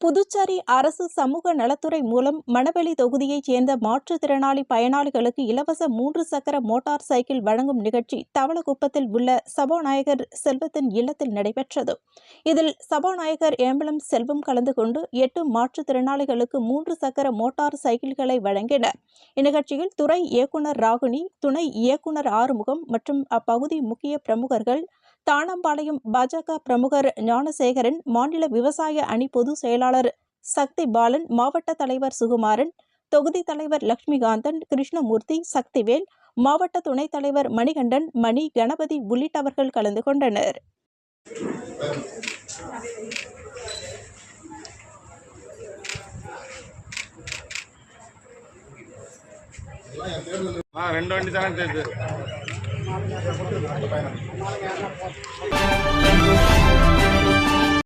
புதுச்சேரி அரசு சமூக நலத்துறை மூலம் மணவெளி தொகுதியைச் சேர்ந்த மாற்றுத்திறனாளி பயனாளிகளுக்கு இலவச மூன்று சக்கர மோட்டார் சைக்கிள் வழங்கும் நிகழ்ச்சி தவளகுப்பத்தில் உள்ள சபாநாயகர் செல்வத்தின் இல்லத்தில் நடைபெற்றது. இதில் சபாநாயகர் ஏம்பலம் செல்வம் கலந்து கொண்டு எட்டு மாற்றுத்திறனாளிகளுக்கு மூன்று சக்கர மோட்டார் சைக்கிள்களை வழங்கினர். இந்நிகழ்ச்சியில் துறை இயக்குநர் ராகுனி துணை இயக்குநர் ஆறுமுகம் மற்றும் அப்பகுதி முக்கிய பிரமுகர்கள் தானம்பாளையம் பாஜக பிரமுகர் ஞானசேகரன் மாநில விவசாய அணி பொதுச் செயலாளர் சக்தி பாலன் மாவட்ட தலைவர் சுகுமாரன் தொகுதி தலைவர் லட்சுமிகாந்தன் கிருஷ்ணமூர்த்தி சக்திவேல் மாவட்ட துணைத் தலைவர் மணிகண்டன் மணி கணபதி உள்ளிட்டவர்கள் கலந்து கொண்டனர். ரெண்டு வண்டி தானே పైన